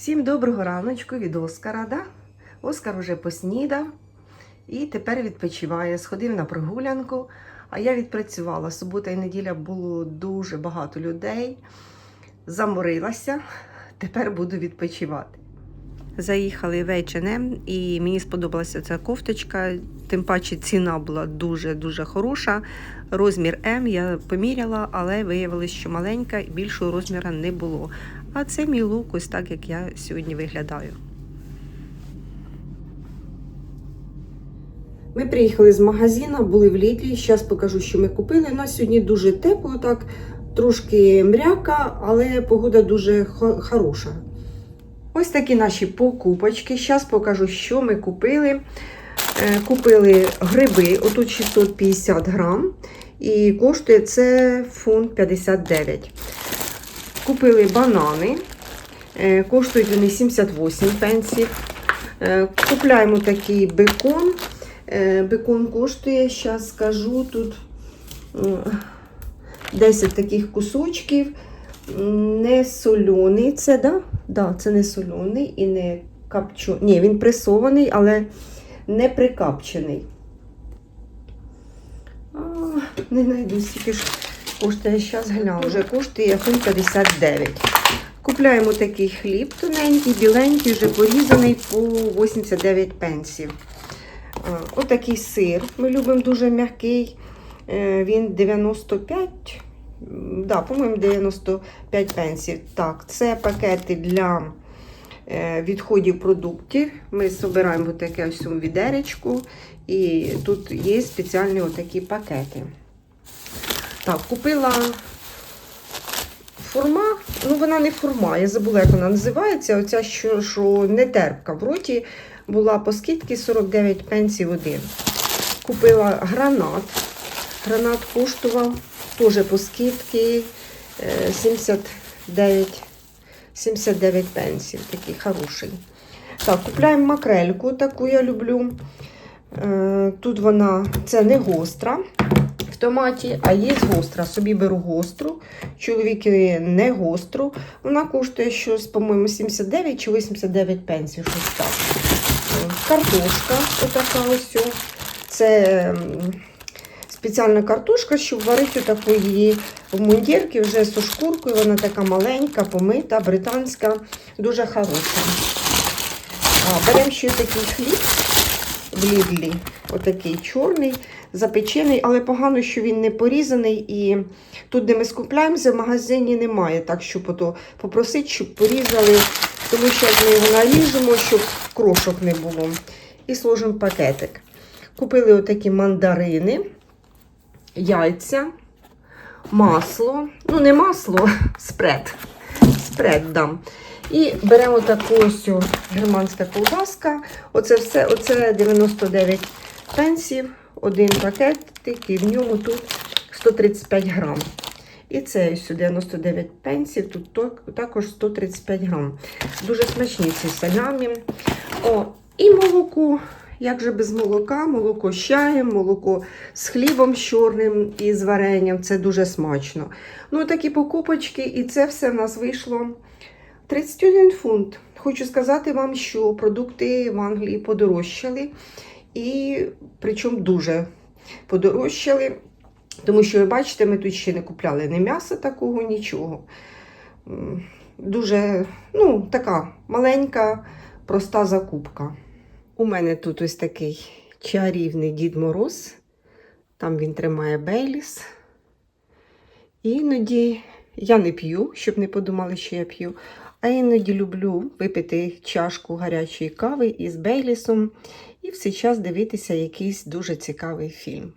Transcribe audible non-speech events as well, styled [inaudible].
Всім доброго раночку від Оскара. Да? Оскар вже поснідав і тепер відпочиває. Сходив на прогулянку, а я відпрацювала. Субота і неділя було дуже багато людей. Заморилася, тепер буду відпочивати. Заїхали в H&M і мені сподобалася ця кофточка. Тим паче ціна була дуже-дуже хороша. Розмір М я поміряла, але виявилось, що маленька і більшого розміру не було. А це мій лук, ось так як я сьогодні виглядаю. Ми приїхали з магазину, були в Лідлі. Зараз покажу, що ми купили. У нас сьогодні дуже тепло, так трошки мряка, але погода дуже хороша. Ось такі наші покупочки. Зараз покажу, що ми купили. Е, Купили гриби, отут 650 грам, і коштує це фунт 59. Купили банани, е, коштують вони 78 пенсів. Е, Купляємо такий бекон. Бекон коштує, зараз скажу, тут е, 10 таких кусочків. Не соляний це, да? Да, це не соляний і не капчений. Ні, він пресований, але не прикапчений. А, не знайду, скільки ж коштує, зараз гляну. Вже коштує 59. Купляємо такий хліб тоненький, біленький, вже порізаний по 89 пенсів. Отакий сир. Ми любимо дуже м'який. Е, Він 95. Да, по-моєму, 95 пенсів. Так, це пакети для е, відходів продуктів. Ми збираємо таке ось відеречку. І тут є спеціальні отакі пакети. Так, купила форма. Ну, вона не форма, я забула, як вона називається. Оця, що, що не терпка. В роті була по скидці 49 пенсів один. Купила гранат. Гранат коштував теж по скидці е, 79, 79 пенсів. Такий хороший. Так, купляємо макрельку, таку я люблю. Е, Тут вона це не гостра в томаті, а є гостра. Собі беру гостру, чоловіки не гостру. Вона коштує щось, по-моєму, 79 чи 89 пенсів, щось так. Е, Картошка, отака ось. Це спеціальна картошка, щоб варити таку її в мундірці вже з шкуркою. Вона така маленька, помита, британська, дуже хороша. Беремо ще такий хліб в Лідлі, отакий чорний, запечений, але погано, що він не порізаний. І тут, де ми скупляємося, в магазині немає. Так що попросити, щоб порізали, тому що як ми його наріжемо, щоб крошок не було. І сложимо пакетик. Купили отакі мандарини, яйця, масло. Ну, не масло, [laughs] спред. Спред дам. І беремо таку ось германська ковбаска. Оце все, оце 99 пенсів, один пакетик, і в ньому тут 135 грам. І це ось 99 пенсів, тут також 135 грам. Дуже смачні ці салямі. О, і молоко. Як же без молока? Молоко з чаєм, молоко з хлібом з чорним і з варенням. Це дуже смачно. Ну, такі покупочки, і це все в нас вийшло 31 фунт. Хочу сказати вам, що продукти в Англії подорожчали, і причому дуже подорожчали. Тому що, ви бачите, ми тут ще не купляли ні м'яса такого, нічого. Дуже, ну, така маленька, проста закупка. У мене тут ось такий чарівний Дід Мороз. Там він тримає Бейліс. Іноді я не п'ю, щоб не подумали, що я п'ю. А іноді люблю випити чашку гарячої кави із Бейлісом і в цей час дивитися якийсь дуже цікавий фільм.